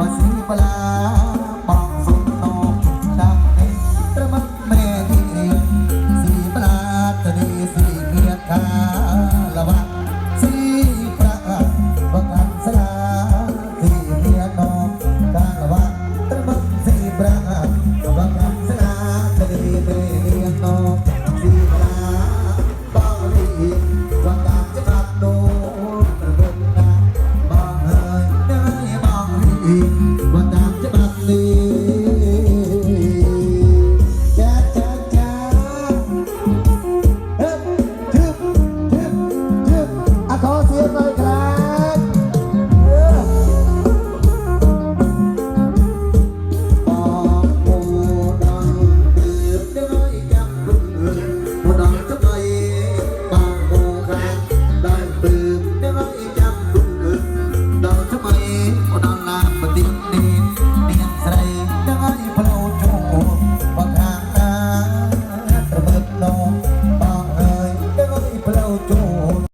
បើសិនបលាបងសុំតបដាក់នេះប្រមត់មេទីនេះស៊ីបលាតនីស៊ីមេថាលវៈស៊ីប្រាក់បងអត់ស្លាទីមេតបកាលវៈប្រមត់ស៊ីប្រាក់បងអត់ស្លាតនីមេតប ます。